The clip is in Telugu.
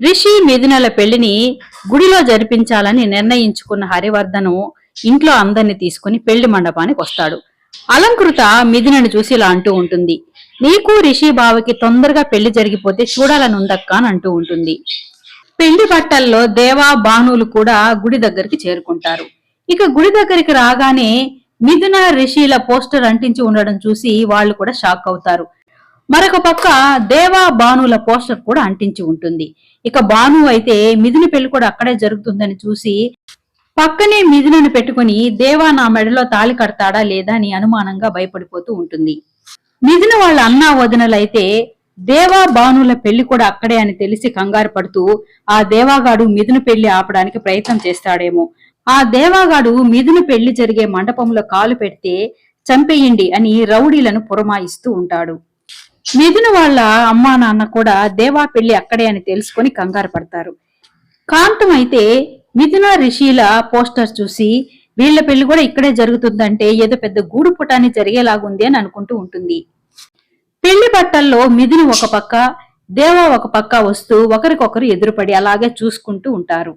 రిషి మిథునల పెళ్ళిని గుడిలో జరిపించాలని నిర్ణయించుకున్న హరివర్ధను ఇంట్లో అందరిని తీసుకుని పెళ్ళి మండపానికి వస్తాడు. అలంకృత మిథునను చూసి ఇలా అంటూ ఉంటుంది. నీకు రిషి బావకి తొందరగా పెళ్ళి జరిగిపోతే చూడాలని అని అంటూ ఉంటుంది. పెళ్ళి బట్టల్లో దేవా బానులు కూడా గుడి దగ్గరికి చేరుకుంటారు. ఇక గుడి దగ్గరికి రాగానే మిథున రిషిల పోస్టర్ అంటించి ఉండడం చూసి వాళ్ళు కూడా షాక్ అవుతారు. మరొక పక్క దేవా బానుల పోస్టర్ కూడా అంటించి ఉంటుంది. ఇక బాను అయితే మిథున పెళ్ళి కూడా అక్కడే జరుగుతుందని చూసి పక్కనే మిథునను పెట్టుకుని దేవా నా మెడలో తాళి కడతాడా లేదా అని అనుమానంగా భయపడిపోతూ ఉంటుంది. మిథున వాళ్ళ అన్నా వదినలైతే దేవా బానుల పెళ్ళి కూడా అక్కడే అని తెలిసి కంగారు పడుతూ ఆ దేవాగాడు మిథున పెళ్ళి ఆపడానికి ప్రయత్నం చేస్తాడేమో. ఆ దేవాగాడు మిథున పెళ్ళి జరిగే మండపంలో కాలు పెడితే చంపేయండి అని రౌడీలను పురమాయిస్తూ ఉంటాడు. మిథున వాళ్ళ అమ్మా నాన్న కూడా దేవా పెళ్ళి అక్కడే అని తెలుసుకొని కంగారు పడతారు. కాంతం అయితే మిథున రిషిల పోస్టర్ చూసి వీళ్ళ పెళ్ళి కూడా ఇక్కడే జరుగుతుందంటే ఏదో పెద్ద గూడు పుటాన్ని జరిగేలాగుంది అని అనుకుంటూ ఉంటుంది. పెళ్ళి బట్టల్లో మిథున ఒక పక్క దేవా ఒక పక్క వస్తూ ఒకరికొకరు ఎదురుపడి అలాగే చూసుకుంటూ ఉంటారు.